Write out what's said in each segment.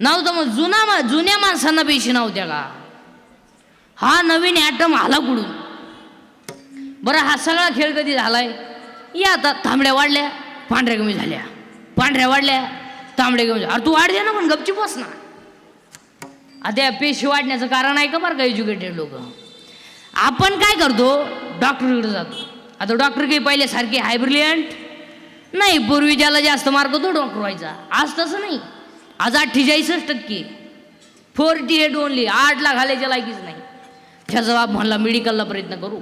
नव्हतं मग जुना मा जुन्या माणसांना पेशी नव्हत्या का? हा नवीन ॲटम आला कुडून बरं हा सगळा खेळ कधी झालाय? या आता तांबड्या वाढल्या पांढऱ्या कमी झाल्या. पांढऱ्या वाढल्या तांबड्या कमी झाल्या. अरे तू वाढ दे ना पण गपची बस ना. आता या पेशी वाढण्याचं कारण आहे का बरं का एज्युकेटेड लोक? आपण काय करतो? डॉक्टरकडे जातो. आता डॉक्टर काही पहिल्यासारखे हायब्रिलियंट? नाही पूर्वी ज्याला जास्त मार्क तो डॉक्टर व्हायचा. आज तसं नाही. आज अठ्ठेचाळीसच टक्के. फोर्टी एट ओनली आठला घालायच्या लायकीच नाही. त्याचा बाप म्हणला मेडिकलला प्रयत्न करू.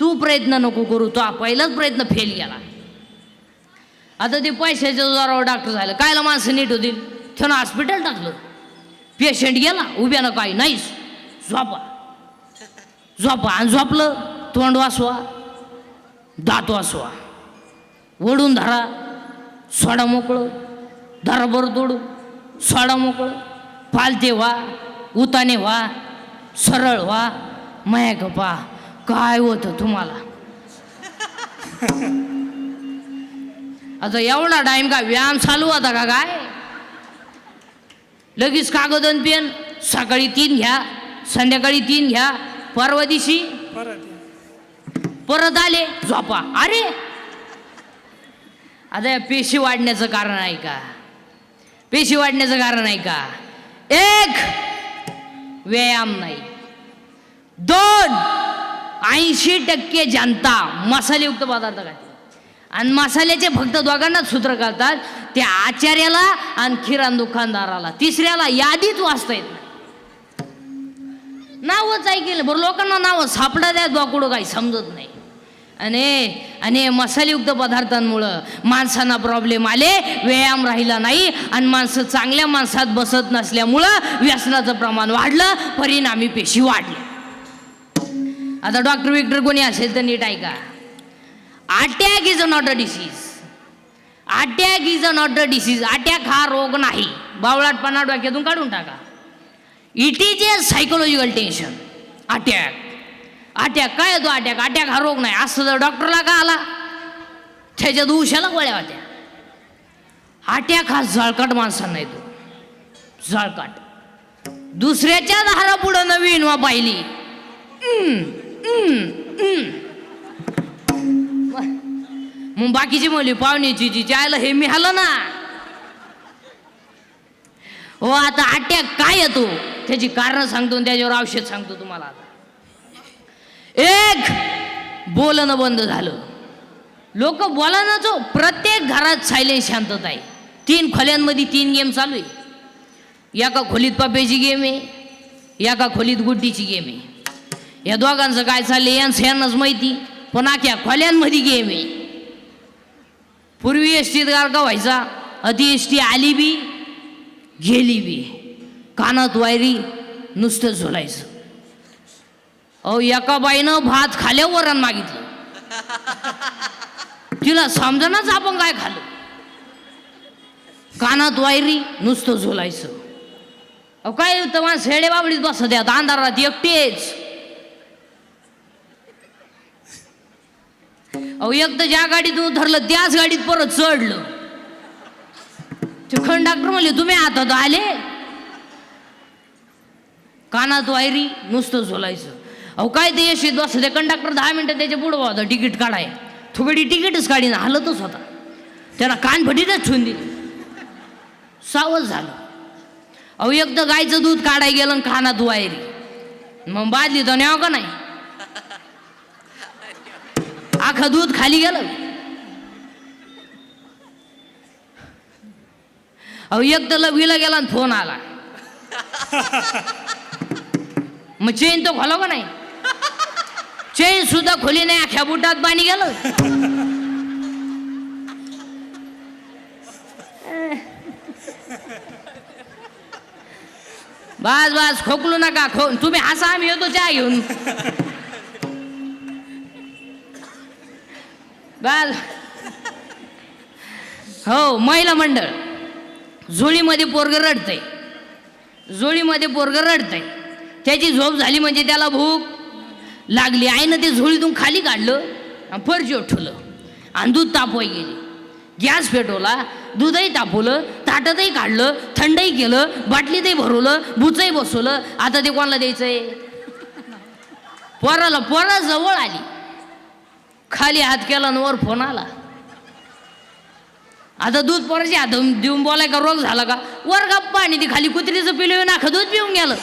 तू प्रयत्न नको करू तो पहिलाच प्रयत्न फेल गेला आता ते पैशाच्या जोरावर डॉक्टर झालं. कायला माणसं नीट होतील? त्यानं हॉस्पिटल टाकलं. पेशंट गेला उभ्यानं काही नाहीच. झोपा. झोपा आणि झोपलं तोंड वासवा दात वासवा. वडून धरा सोडा मोकळं धरा बरं तोडू सोडा मोकळं. पालते व्हा उताने व्हा सरळ व्हा. माया गप्पा काय होतं तुम्हाला? आता एवढा टाईम का व्यायाम चालू होता का काय? लगेच कागद आणि पेन सकाळी तीन घ्या संध्याकाळी तीन घ्या परवा दिवशी परत परत आले झोपा. अरे! आता या पेशी वाढण्याचं कारण आहे का? पेशी वाढण्याचं कारण आहे का? एक व्यायाम नाही. दोन ऐंशी टक्के जनता मसालेयुक्त पदार्थ खाते. आणि मसाल्याचे फक्त दोघांनाच सूत्र करतात त्या आचार्याला आणि किराण दुकानदाराला तिसऱ्याला यादीच वाचता येत नाही. नावच ऐकेल बरं लोकांना नावं सापडा द्या दोकुडं काही समजत नाही. आणि आणि मसालेयुक्त पदार्थांमुळं माणसांना प्रॉब्लेम आले व्यायाम राहिला नाही आणि माणसं चांगल्या माणसात बसत नसल्यामुळं व्यसनाचं प्रमाण वाढलं परिणामी पेशी वाढली आता डॉक्टर विक्टर कोणी असेल तर नीट ऐका. Attack is a not a disease attack is a not a disease attack हा रोग नाही. बावळाटपणा डोक्यातून काढून टाका. It is a psychological tension attack. Attack काय येतो अटॅक अटॅक हा रोग नाही. असं जर डॉक्टरला का आला? त्याच्या उशाला गोळ्या होत्या. अटॅक हा झळकट माणसांना येतो. झळकट दुसऱ्याच्या दारा पुढं नवीन वा पाहिली. मग बाकीची मुली पाहुण्याची जी जायला हे मिळालं ना? हो आता अटॅक काय येतो? त्याची कारण सांगतो आणि त्याच्यावर औषध सांगतो तुम्हाला आता. एक बोलणं बंद झालं. लोक बोलाना जो प्रत्येक घरात सायलेन्स शांतता आहे तीन खोल्यांमध्ये तीन गेम चालू आहे. एका खोलीत पापेची गेम आहे एका खोलीत गुड्डीची गेम आहे. या दोघांचं काय चाललंय यांचं यांनाच माहिती. पण आख्या खोल्यांमध्ये गेम आहे. पूर्वी एस टीत गारका व्हायचा अति एस टी आली बी गेली बी. कानात वायरी नुसतं झोलायचं. अहो एका बाईनं भात खाल्या वरण मागितलं. तिला समजनाच आपण काय खाल्लं. कानात वायरी नुसतं झोलायचं. अहो काय तर शेडे बाबडीत बसत यात अंधारात एकटेच. अहो एक तर ज्या गाडीत उतरलं त्याच गाडीत परत चढलं. ते कंडक्टर म्हणले तुम्ही हातात आले? कानात वायरी नुसतं झोलायचं. अहो काय ते यशीत बसलं ते कंडक्टर दहा मिनटं त्याच्या पुढं होता तिकीट काढाय. थोडी तिकीटच काढी ना हलतच होता. त्याला कान फटीतच ठेवून दिली. सावध झालं. अहो एक तर गायचं दूध काढाय गेलं आणि कानात वायरी. मग बादली तर न्यावं का नाही? आखं दूध खाली गेलं. अहो एक तर लघवीला गेला आणि फोन आला. मग चेन तो खोलो का नाही? चेन सुद्धा खोली नाही अख्या बुटात पाणी गेलं. बस बास खोकलू नका खो तुम्ही हसा आम्ही येतो चहा घेऊन. बस. हो महिला मंडळ. झोळीमध्ये पोरग रडतंय. झोळीमध्ये पोरग रडतंय. त्याची झोप झाली म्हणजे त्याला भूक लागली आईनं ते झोळीतून खाली काढलं आणि फरशीवर ठेवलं. आणि दूध तापवाय गेली. गॅस पेटवला दूधही तापवलं ताटातही काढलं थंडही केलं बाटलीतही भरवलं बुचही बसवलं. आता ते कोणाला द्यायचंय? पोराला पोरा जवळ आली. खाली हात केला आणि वर फोन आला. आता दूध पोराच्या हात देऊन बोलाय का रोग झाला का? वर गप्पा आणि ती खाली कुत्रीचं पिलं नाखं दूध पिऊन गेलं.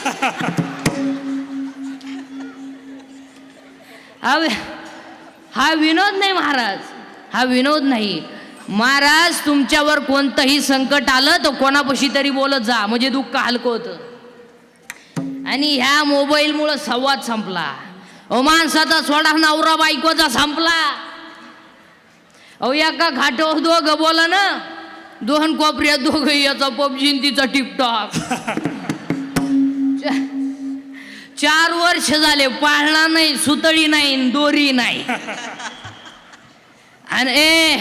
हा हा विनोद नाही महाराज. हा विनोद नाही. महाराज तुमच्यावर कोणतंही संकट आलं तर कोणापाशी तरी बोलत जा. म्हणजे दुःख हलकं होतं. आणि ह्या मोबाईलमुळं संवाद संपला. अहो माणसाचा सोडा नवरा बायकोचा संपला. अहो एका घाटो दोघं बोला ना. दोन कोपऱ्या दोघं याचा पबजी तिचा टिकटॉक चार वर्ष झाले पाळणा नाही सुतळी नाही दोरी नाही. आणि ए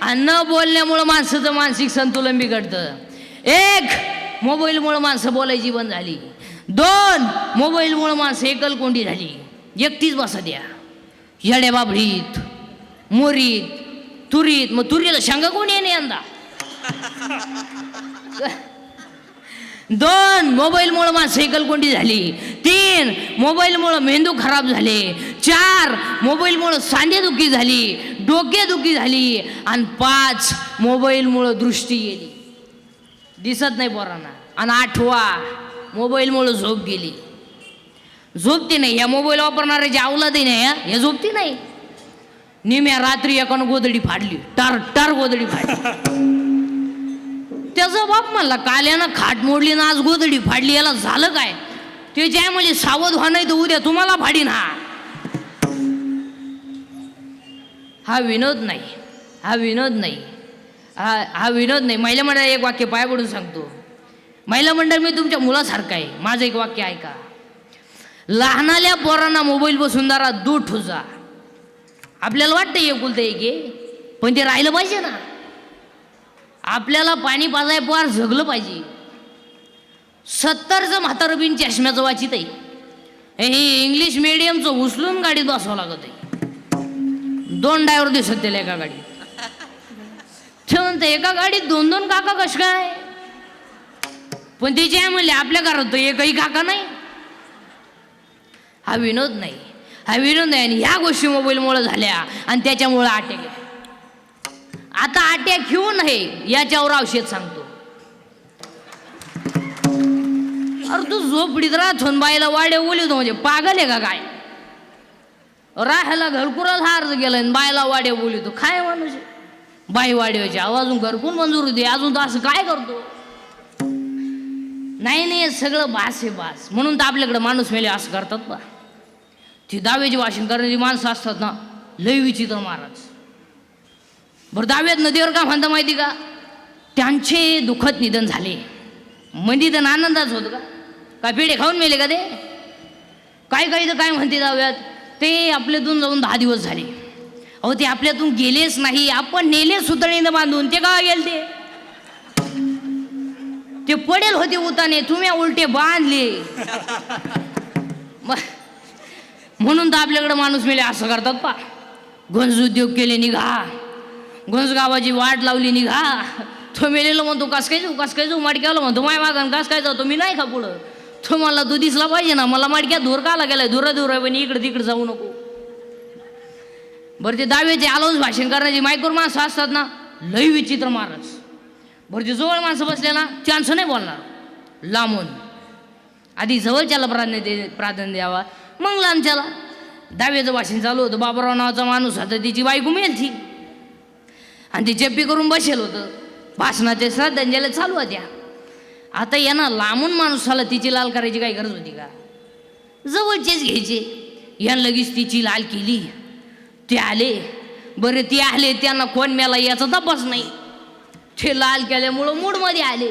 आणि न बोलण्यामुळं माणसाचं मानसिक संतुलन बिघडतं. एक मोबाईलमुळं माणसं बोलायची बंद झाली. दोन मोबाईलमुळं माणसं एकलकोंडी झाली. एकटीच बसा द्या. येड्या बाबळीत मोरीत तुरीत मग तुरीला शांगा कोणी येणे यंदा? दोन मोबाईलमुळं माझं सायकल कोंडी झाली. तीन मोबाईलमुळं मेंदू खराब झाले. चार मोबाईलमुळं सांधेदुखी झाली. डोकेदुखी झाली. आणि पाच मोबाईलमुळं दृष्टी गेली. दिसत नाही पोरांना. आणि आठवा मोबाईलमुळं झोप गेली. झोपती नाही. या मोबाईल वापरणाऱ्याची अवलादही नाही या हे झोपती नाही. निम्या रात्री एकानं गोदडी फाडली. टर टर गोदडी फाडली. त्याचा बाप म्हणला काल यानं खाट मोडली ना आज गोदडी फाडली याला झालं काय? ते ज्या म्हणजे सावध व्हा नाही तर उद्या तुम्हाला फाडीन हा. हा विनोद नाही हा विनोद नाही. हा हा विनोद नाही. महिला मंडळ एक वाक्य पाय पडून सांगतो. महिला मंडळ मी तुमच्या मुलासारखं आहे. माझं एक वाक्य ऐका. लहानाल्या पोरांना मोबाईल बसून दारा दूध ठुजा आपल्याला वाटतं एकुलतं एक आहे पण ते राहिलं पाहिजे ना. आपल्याला पाणी पाजाय पार जगलं पाहिजे. सत्तरचं म्हातारं बिन चष्म्याचं वाचित आहे हे इंग्लिश मिडियमचं उचलून गाडीत बसावं लागत आहे दोन ड्रायव्हर दिसत त्याला एका गाडीत. ते म्हणतं एका गाडीत दोन दोन काका कश काय? पण त्याचे आहे म्हणले आपल्या घरात एकही काका नाही. हा विनोद नाही. हा विनोद नाही आणि ह्या गोष्टी मोबाईलमुळं झाल्या आणि त्याच्यामुळं आटे गेल्या आता आट्या घेऊ नये याच्यावर औषध सांगतो. अरे तू झोपडीत राहतो बाईला वाडे बोलवतो म्हणजे पागल आहे का काय? राहायला घरकुराला हार गेलं आणि बायला वाडे बोलवतो काय माणूस बाई वाड्याची आवाज अजून घरकून मंजूर होते. अजून तर असं काय करतो? नाही नाही सगळं बास आहे बास. म्हणून तर आपल्याकडे माणूस मेले असं करतात बा. ती दावेची वाशिंग करणारी माणसं असतात ना लय विचित्र महाराज. बरं नदीवर का म्हणता माहिती का? त्यांचे दुःखद निधन झाले. म्हणजे तर आनंदाच होत का? काय पेढे खाऊन मेले का ते? काय काही तर काय म्हणते जाऊयात ते आपल्यातून जाऊन दहा दिवस झाले. अहो ते आपल्यातून गेलेच नाही. आपण नेले सुतळीनं बांधून. ते का गेले ते? ते पडेल होते उताने. तुम्ही उलटे बांधले. म्हणून तर आपल्याकडे माणूस मेले असं करतात पा. गंज उद्योग केले निघा. गंज वाट लावली निघा. तो मेलेलो म्हणतो कस काय जाऊ कस काय जाऊ? माडक्याला म्हणतो माय मागन कस काय जातो मी नाही का पुढं? तो मला तू दिसला पाहिजे ना मला माडक्यात धूर का गेलाय धुरा धुरा पण इकडे तिकडे जाऊ नको. बरं ते दाव्याचे आलोच भाषण करण्याची मायकोर माणसं असतात ना लय विचित्र महाराज. बरं ते जवळ माणसं बसले ना त्यांचं नाही बोलणार. लांबून. आधी जवळच्याला प्राधान्य दे प्राधान्य द्यावा. मग लांबच्याला. दाव्याचं भाषण चालू होतं बाबराव नावाचा माणूस होता तिची बायको मेलची आणि ती जप्पी करून बसेल होतं. भाषणाच्या श्रद्धांजली चालू होत्या. आता यांना लांबून माणसाला तिची लाल करायची काही गरज होती का? जवळचेच घ्यायचे. यानं लगेच तिची लाल केली. ते आले. बरे ते आले त्यांना कोण मेला याचा तपास नाही. ते लाल केल्यामुळं मूडमध्ये आले.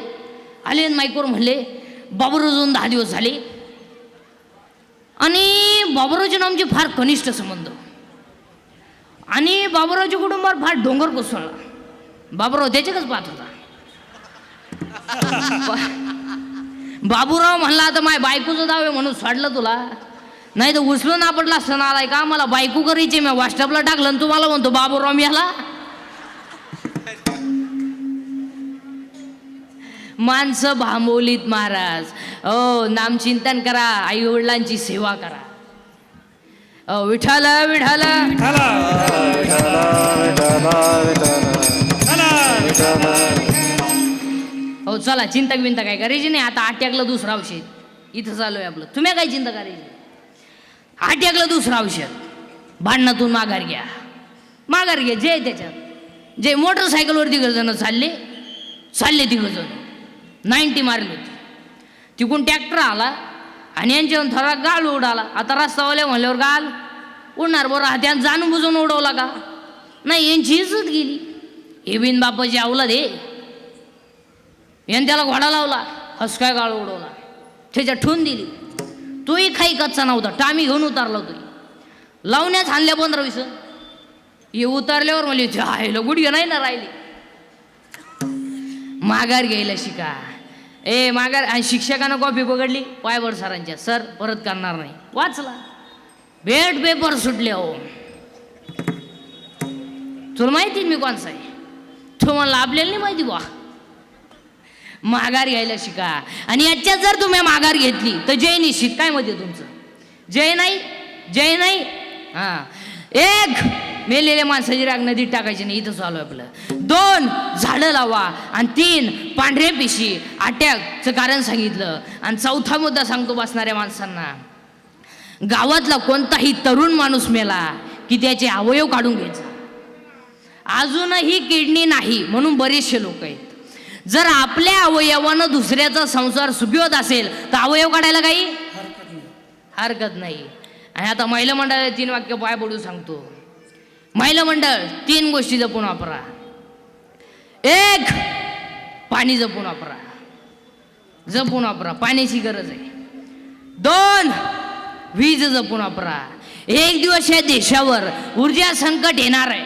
आले आणि माईकवर म्हणले बाबूराव दहा दिवस झाले. आणि बाबूरावचे आमचे फार कनिष्ठ संबंध. आणि बाबुरावच्या कुटुंबावर फार डोंगर कोसळला. बाबुराव त्याच्याकच पाहत होता. बा- बाबूराव म्हणला आता माय बायकोचं दावे म्हणून सोडलं तुला. नाही तर उचलून पडला सण आलाय का? मला बायको करायची मी व्हॉट्सअपला टाकलं आणि तुम्हाला म्हणतो बाबूराव मी माणसं भांबवलीत महाराज. ओ नामचिंतन करा आई वडिलांची सेवा करा. ओ विठाल विठाल चला हो चला चिंता बिंता काय करायची नाही आता आट्याकलं दुसरं औषध. इथं चालू आहे आपलं. तुम्ही काय चिंता करायची आट्याकलं दुसरं औषध. भांडणातून माघार घ्या. माघार घ्या जे त्याच्यात. जे मोटरसायकलवर तिघं जण चालले चालले तिघं जण नाईन्टी मारली होती. तिकून ट्रॅक्टर आला आणि यांच्यावर थोडा गाळ उडाला. आता रस्तावाल्या म्हणल्यावर गाल उडणार बरं हात्यात जाणून बुजून उडवला का? नाही यांची इज्जत गेली. हे बिन बापाची आवला दे याने त्याला घोडा लावला हसकाय गाळ उडवला. त्याच्या ठेवून दिली. तोही काही कच्चा नव्हता. टामी घेऊन उतारला तोही लावण्याच आणल्या पंधरा वीस. हे उतारल्यावर म्हणजे जायला गुडघे नाही ना राहिली. माघार घ्यायला शिका. ए माघार आणि शिक्षकानं कॉपी पकडली? पायवर सरांच्या. सर परत करणार नाही. वाचला. भेट पेपर सुटले हो तुला माहिती मी कोणचा आहे? तुम्हाला लाभलेलं नाही माहिती बा. माघार घ्यायला शिका. आणि याच्यात जर तुम्ही माघार घेतली तर जय निश्चित काय मध्ये तुमचं. जय नाही जय नाही. हा. एक मेलेल्या माणसाची राग नदीत टाकायची नाही इथं चालू आपलं. दोन झाडं लावा आणि तीन पांढरे पिशी. अटॅकचं कारण सांगितलं. आणि चौथा मुद्दा सांगतो बसणाऱ्या माणसांना. गावातला कोणताही तरुण माणूस मेला की त्याचे अवयव काढून घ्यायचा. अजूनही किडनी नाही म्हणून बरेचसे लोक आहेत. जर आपल्या अवयवानं दुसऱ्याचा संसार सुखी असेल तर अवयव काढायला काही हरकत नाही. हरकत नाही. आणि आता महिला मंडळाला तीन वाक्य पाय पडू सांगतो. महिला मंडळ तीन गोष्टी जपून वापरा. एक पाणी जपून वापरा. जपून वापरा पाण्याची गरज आहे. दोन वीज जपून वापरा. एक दिवस या देशावर ऊर्जा संकट येणार आहे.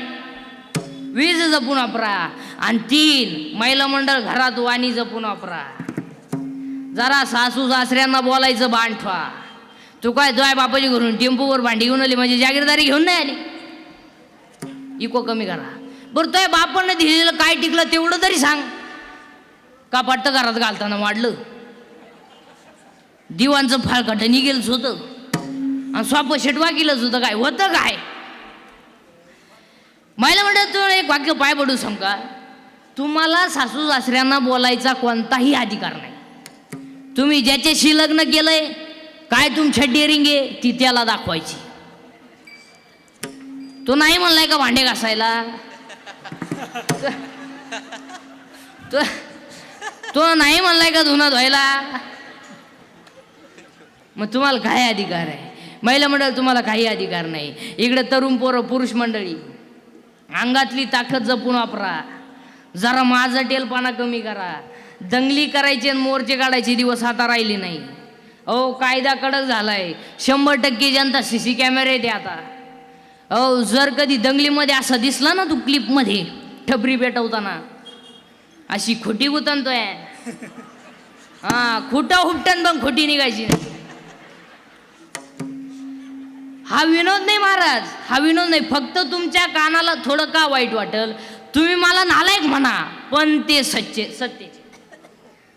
वीज जपून वापरा. आणि तीन महिला मंडळ घरात वाणी जपून वापरा. जरा सासू सासऱ्यांना बोलायचं बांठवा तू काय दोय बापाची घरून टेम्पोवर भांडी घेऊन आली? म्हणजे जागीरदारी घेऊन नाही आली? इको कमी करा. बरं तुझ्या बापानं दिलेलं काय टिकलं तेवढं तरी सांग. का पट्ट घरात घालताना वाढलं? दिवांचं फाळकट निघेलच होतं. आणि स्वाप शेटवा केलंच होतं काय? होतं काय? महिला म्हणतात तुम्हाला एक वाक्य पाय पडू समका तुम्हाला सासू सासऱ्यांना बोलायचा कोणताही अधिकार नाही. तुम्ही ज्याच्याशी लग्न केलंय काय तुमच्या डेअरिंग आहे ती त्याला दाखवायची. तो नाही म्हणलाय का भांडे घासायला? तो तो नाही म्हणलाय का धुणं धुवायला? मग तुम्हाला काय अधिकार आहे? महिला मंडळ तुम्हाला काही अधिकार नाही. इकडे तरुण पोरं पुरुष मंडळी अंगातली ताकद जपून वापरा. जरा माझं टेलपाना कमी करा. दंगली करायची आणि मोर्चे काढायचे दिवस आता राहिले नाही. अहो कायदा कडक झालाय. शंभर टक्के जनता सी सी कॅमेरे द्या आता. अहो जर कधी दंगलीमध्ये असं दिसला ना तू क्लिपमध्ये ठबरी पेटवताना. अशी खोटी गुतनतोय हा खोटा हुपटन पण खोटी निघायची. हा विनोद नाही महाराज हा विनोद नाही. फक्त तुमच्या कानाला थोडं का वाईट वाटल? तुम्ही मला नालायक म्हणा पण ते सच्चे सत्तेचे.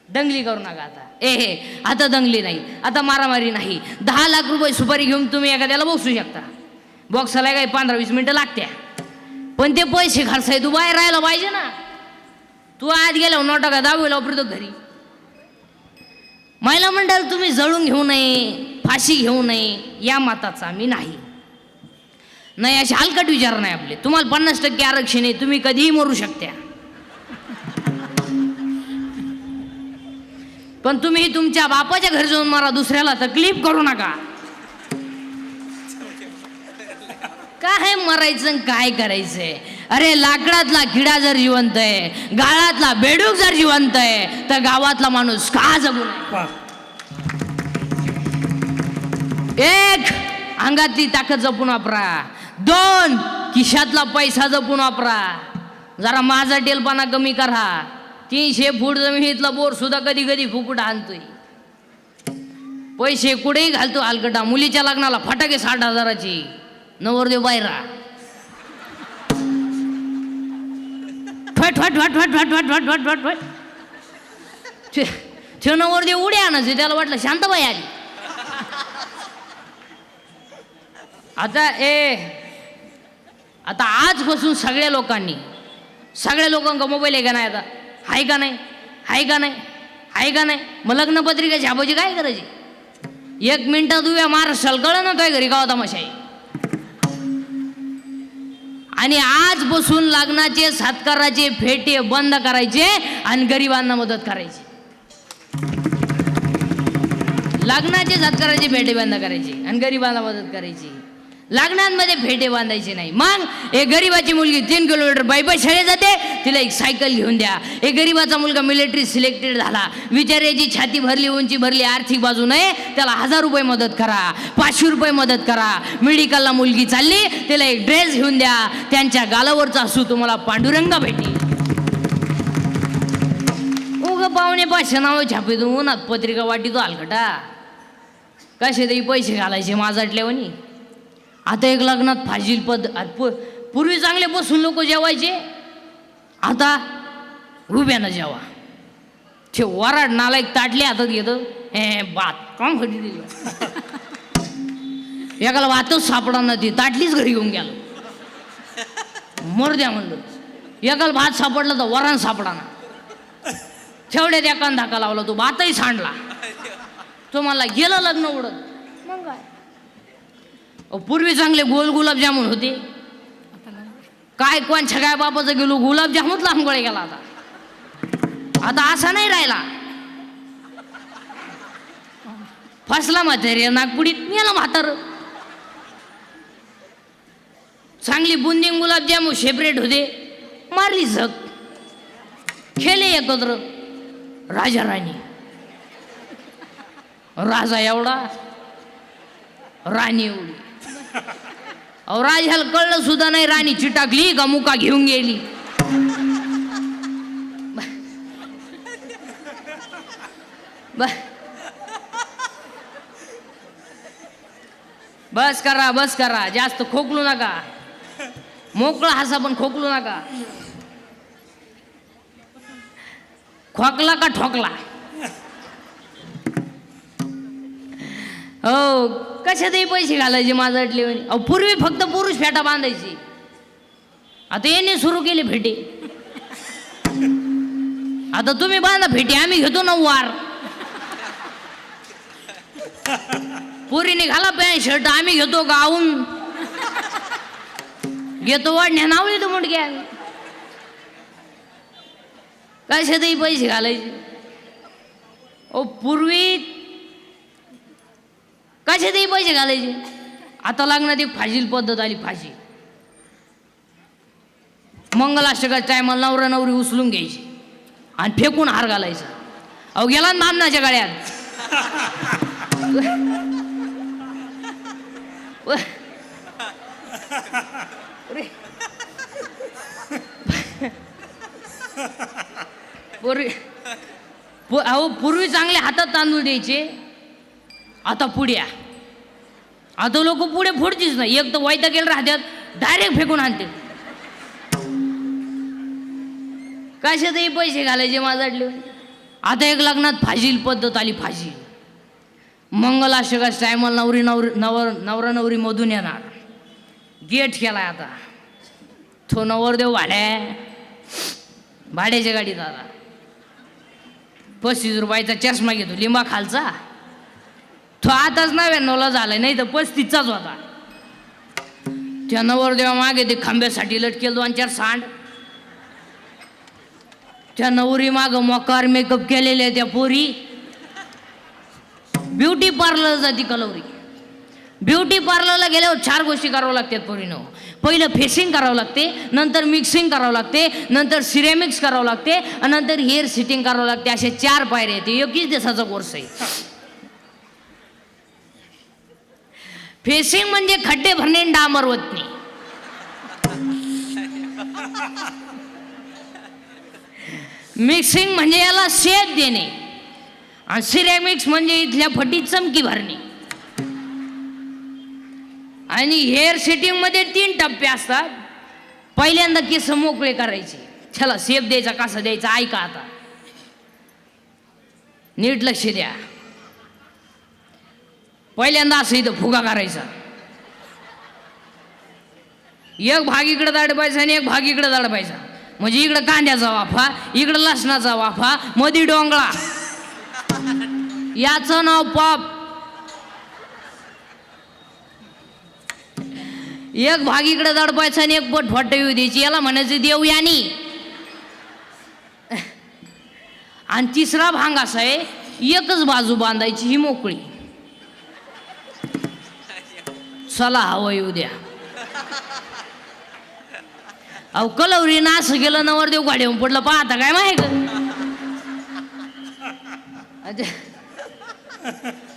दंगली करू नका आता. ए हे आता दंगली नाही आता मारामारी नाही. दहा लाख रुपये सुपारी घेऊन तुम्ही एखाद्याला बसू शकता. बॉक्सला काही पंधरा वीस मिनटं लागत्या. पण ते पैसे खर्चाय तू बाहेर राहायला पाहिजे ना. तू आत गेल्यावर नोटा का दहावीला वापरतो घरी. महिला मंडळ तुम्ही जळून घेऊ नये फाशी घेऊ नये या मताचा मी नाही. नाही असे हलकट विचार नाही आपले. तुम्हाला पन्नास टक्के आरक्षण आहे तुम्ही कधीही मरू शकता पण तुम्ही तुमच्या बापाच्या घरी जाऊन मारा दुसऱ्याला तकलीफ करू नका. काय मरायचं काय करायचंय? अरे लाकडातला किडा जर जिवंत आहे गाळातला बेडूक जर जिवंत आहे तर गावातला माणूस का जगू एक अंगातली ताकद जपून वापरा. दोन खिशातला पैसा जपून वापरा. जरा माझा टेलपणा कमी करा. तीनशे फूट जमिनीतला बोर सुद्धा कधी कधी फुकुट आणतोय पैसे कुठेही घालतो हलकटा मुलीच्या लग्नाला फटाके साठ हजाराची. नवरदेव बायरा. फट फट फट फट फट फट फट फट फट फट ठेवणावर नवरदेव उड्या आणायचे त्याला वाटलं शांताबाई आली. आता ए आता आजपासून सगळ्या लोकांनी सगळ्या लोकांका मोबाईल आहे का नाही आता? आहे का नाही? आहे का नाही? आहे का नाही? मग लग्नपत्रिका छापायची काय करायची? एक मिनटात उभ्या महाराष्ट्राला कळलं ना काय घरी गावा मशाई आणि आज बसून लग्नाचे सत्काराचे फेटे बंद करायचे आणि गरिबांना मदत करायची. लग्नाचे सत्काराचे फेटे बंद करायचे आणि गरिबांना मदत करायची. लग्नांमध्ये भेटे बांधायचे नाही. मग एक गरीबाची मुलगी तीन किलोमीटर बायपाय शाळेत जाते तिला एक सायकल घेऊन द्या. एक गरीबाचा मुलगा मिलिटरी सिलेक्टेड झाला. विचारायची छाती भरली उंची भरली आर्थिक बाजू नाही त्याला हजार रुपये मदत करा पाचशे रुपये मदत करा. मेडिकलला मुलगी चालली तिला एक ड्रेस घेऊन द्या. त्यांच्या गालावरचा असू तुम्हाला पांडुरंग भेटी उग पाहुणे पाचशे नाव छापे तू उन्हात पत्रिका वाटी तो हलकटा कसे तरी पैसे घालायचे माझाटल्यावानी आता एक लग्नात फाजील पद अरे पूर्वी चांगले बसून लोक जेवायचे. आता उभ्यानं जेवा. ते वराड नाला एक ताटली हातात घेतं. हे बात. काम घरी दिली? एकाला वातच सापडा ती. ताटलीच घरी घेऊन गेलो. मर द्या म्हणलं. एकाला भात सापडला तर वरण सापडा ना. तेवढ्यात एकान धाका लावला. तो भातही सांडला. तो मला गेलं लग्न उडत मग काय? पूर्वी चांगले गोल गुलाबजामुन होते. काय कोण छगाय बापाचं गेलो गुलाबजामुनच लांबगोळे गेला आता. आता असा नाही राहिला. फसला म्हातारी नागपुडीत मेला म्हातार. चांगली बुंदिंग गुलाबजामून सेपरेट होते. मारली झक. खेळले एकत्र. राजा राणी. राजा एवढा. राणी एवढी. अहो राजाला कळलं सुद्धा नाही राणी चिटाकली का मुका घेऊन गेली. बस करा बस करा जास्त खोकलू नका. मोकळा हसा पण खोकलू नका. खोकला का ठोकला? हो कशातही पैसे घालायचे माझ्यातले अहो पूर्वी फक्त पुरुष फेटा बांधायची. आता याने सुरू केले फेटे. आता तुम्ही बांधा फेटे आम्ही घेतो ना वार. पुरीने घाला पॅन्ट शर्ट आम्ही घेतो गाऊन. घेतो वाढण्या नाव येतो मुंडके आम्ही कशातही पैसे घालायचे. ओ पूर्वी कशातही पैसे घालायचे. आता लागणार एक फाजील पद्धत आली फाशी. मंगलाष्टकाच्या टायमाला नवरा नवरी उचलून घ्यायची. आणि फेकून हार घालायचा. अहो गेला ना बामणाच्या गळ्यात. पूर्वी पु- अहो पूर्वी चांगले हातात तांदूळ द्यायचे. आता पुढ्या आता लोक पुढे फोडतीच नाही. एक तर वायता केलं राहतात डायरेक्ट फेकून आणते. कशातही पैसे घालायचे माझाडले आता एक लग्नात फाजील पद्धत आली फाजील. मंगलाष्टकाच टायमाला नवरी नवरी नवर नवरा नवरी मधून येणार. गेट केलाय आता. तो नवरदेव भाड्या भाड्याच्या गाडीत आता पस्तीस रुपयाचा चष्मा घेतो. लिंबा खालचा. तो आताच नव्याण्णवला झालाय नाही तर पस्तीसचाच होता. त्या नवरदेवा मागे ते खांब्यासाठी लटकेल दोन चार सांड. त्या नवरी माग मोकार मेकअप केलेल्या त्या पोरी. ब्युटी पार्लर जाती कलवरी. ब्युटी पार्लरला गेल्यावर चार गोष्टी करावं लागतात पोरीनं. पहिलं फेसिंग करावं लागते नंतर मिक्सिंग करावं लागते नंतर सिरेमिक्स करावं लागते आणि नंतर हेअर सिटिंग करावं लागते. असे चार पायऱ्या आहेत. एकवीस दिवसाचा कोर्स आहे. फेसिंग म्हणजे खड्डे भरणे डामरवतने मिक्सिंग म्हणजे याला शेप देणे. आणि सिरेमिक्स म्हणजे इथल्या फटीत चमकी भरणे. आणि हेअर सेटिंगमध्ये तीन टप्पे असतात. पहिल्यांदा केस मोकळे करायचे. त्याला शेप द्यायचा कसा द्यायचा ऐका आता. नीट लक्ष द्या. पहिल्यांदा असं इथं फुगा करायचा. एक भाग इकडं दडपायचा आणि एक भाग इकडं दडपायचा. म्हणजे इकडं कांद्याचा वाफा इकडं लसणाचा वाफा मधी डोंगळा. याचं नाव पाप. एक भाग इकडे दडपायचा आणि एक बोट फट येऊ द्यायची. याला म्हणायचं देव यानी. आणि तिसरा भांग असा आहे एकच बाजू बांधायची ही मोकळी. चला हवं येऊ द्या. अहो कलवरी नास गेलं नवरदेव गाडी गाडीवर पडलं पाहता काय माहीत.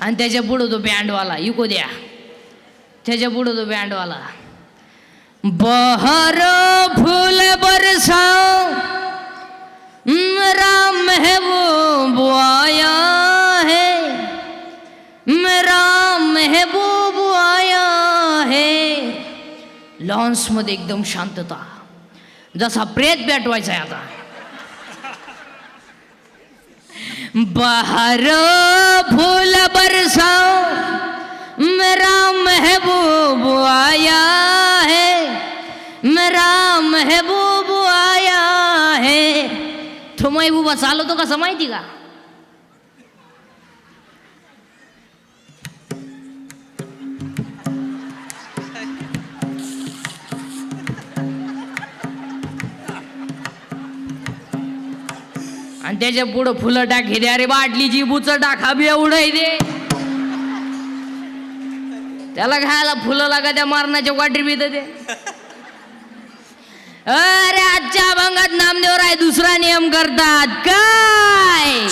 आणि त्याच्या पुढं तो बँडवाला इको द्या. त्याच्या पुढं तो बँडवाला बहर फूल बरसाओ मेरा महबूब आया है मेरा महबूब आया लॉन्समध्ये एकदम शांतता. जसा प्रेत पेटवायचा आहे आता. बाहर फूल बरसाओ मेरा महबूब आया है, मेरा महबूब आया है. तो महबूबा चालवतो कसं माहिती का? आणि त्याच्या पुढं फुलं टाके दे अरे बाटलीची बुच टाका बी एवढं दे त्याला घ्यायला फुलं लागा त्या मारण्याच्या वाटी बी दे अरे आजच्या अभंगात नामदेव राय दुसरा नियम करतात. काय?